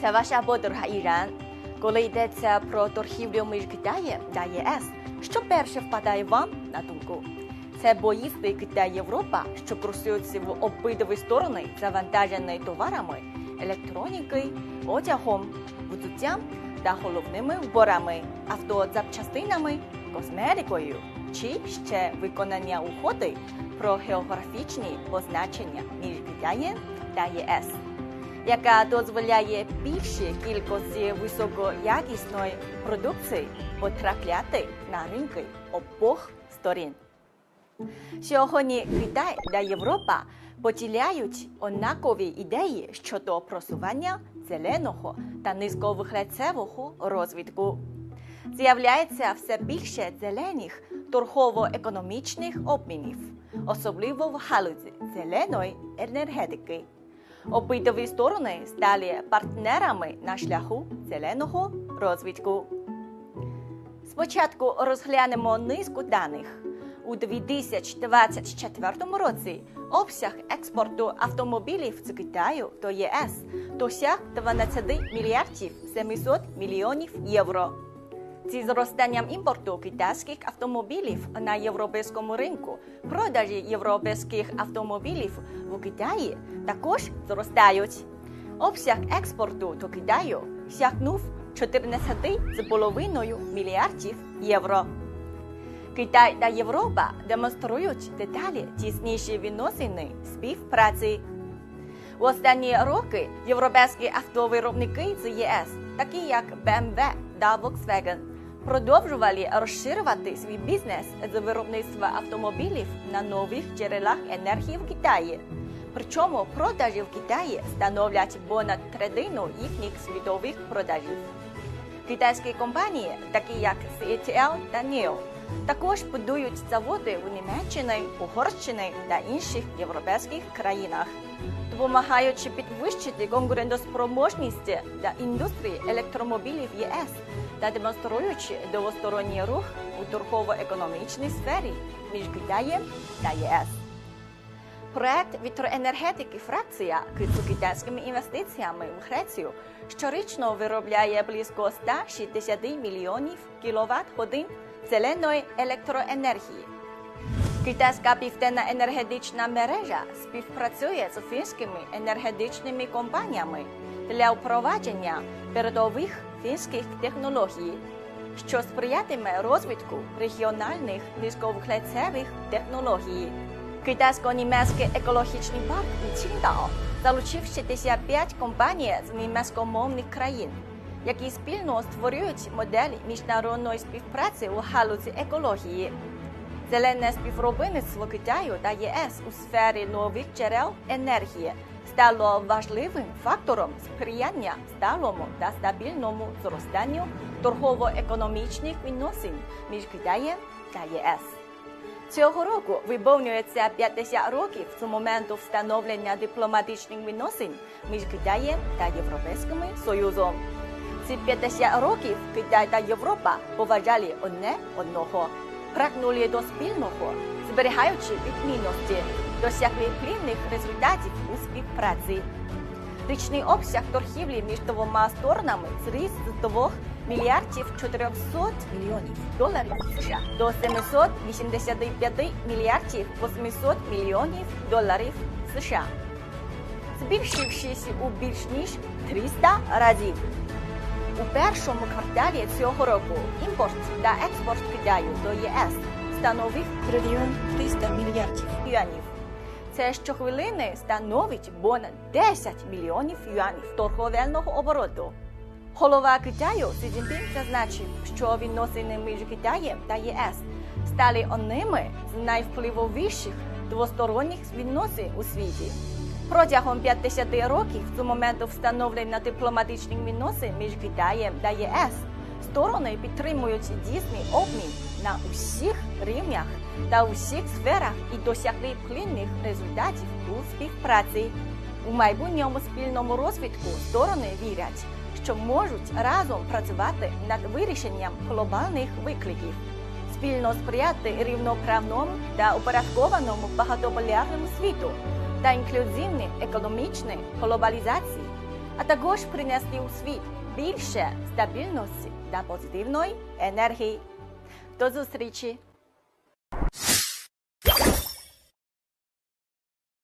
Це ваша подруга Іран. Коли йдеться про торгівлю між Китаєм та ЄС, що перше впадає вам на думку? Це боїсти Китай Європа, що курсуються в обидві сторони, завантажені товарами, електроніки, одягом, взуттям та головними вборами, автозапчастинами, косметикою чи ще виконання угоди про географічні позначення між Китаєм та ЄС, яка дозволяє більшій кількості високоякісної продукції потрапляти на ринки обох сторін. Сьогодні Китай та Європа поділяють однакові ідеї щодо просування зеленого та низьковиглядцевого розвитку. З'являється все більше зелених торгово-економічних обмінів, особливо в галузі зеленої енергетики. Обидві сторони стали партнерами на шляху зеленого розвитку. Спочатку розглянемо низку даних. У 2024 році обсяг експорту автомобілів з Китаю до ЄС досяг 12 мільярдів 700 мільйонів євро. Зі зростанням імпорту китайських автомобілів на європейському ринку продажі європейських автомобілів в Китаї також зростають. Обсяг експорту до Китаю сягнув 14,5 мільярдів євро. Китай та Європа демонструють деталі тісніші відносини співпраці. В останні роки європейські автовиробники з ЄС, такі як BMW та Volkswagen, продовжували розширювати свій бізнес з виробництва автомобілів на нових джерелах енергії в Китаї. Причому продажі в Китаї становлять понад третину їхніх світових продажів. Китайські компанії, такі як CATL та NIO, також будують заводи в Німеччині, Угорщині та інших європейських країнах, допомагаючи підвищити конкурентоспроможність для індустрії електромобілів ЄС та демонструючи двосторонній рух у торгово-економічній сфері між Китаєм та ЄС. Проект вітроенергетики фракція з китайськими інвестиціями в Грецію щорічно виробляє близько 160 мільйонів кіловат годин зеленої електроенергії. Китайська південна енергетична мережа співпрацює з фінськими енергетичними компаніями для впровадження передових фінських технологій, що сприятиме розвитку регіональних низьковуглецевих технологій. Китайсько-німецький екологічний парк Ціндао залучив 65 компаній з німецькомовних країн, які спільно створюють модель міжнародної співпраці у галузі екології. Зелене співробітництво Китаю та ЄС у сфері нових джерел енергії стало важливим фактором сприяння сталому та стабільному зростанню торгово-економічних відносин між Китаєм та ЄС. Цього року виповнюється 50 років з моменту встановлення дипломатичних відносин між Китаєм та Європейським Союзом. Ці 50 років Китай та Європа поважали одне одного, прагнули до спільного, зберігаючи відмінності, досягли плідних результатів у співпраці. Річний обсяг торгівлі між двома сторонами зріс з 2 мільярдів 400 мільйонів доларів США до 785 мільярдів 800 мільйонів доларів США, збільшившись у більш ніж 300 разів. У першому кварталі цього року імпорт та експорт Китаю до ЄС становив трильйон 300 мільярдів юанів. Це щохвилини становить понад 10 мільйонів юанів торговельного обороту. Голова Китаю Сі Цзіньпін зазначив, що відносини між Китаєм та ЄС стали одними з найвпливовіших двосторонніх відносин у світі. Протягом 50 років з моменту встановлення дипломатичних відносин між Китаєм та ЄС сторони підтримують дійсний обмін на усіх рівнях та усіх сферах і досягли плідних результатів у співпраці. У майбутньому спільному розвитку сторони вірять, що можуть разом працювати над вирішенням глобальних викликів, спільно сприяти рівноправному та упорядкованому багатополярному світу та інклюзивній економічній глобалізації, а також принести у світ більше стабільності та позитивної енергії. До зустрічі!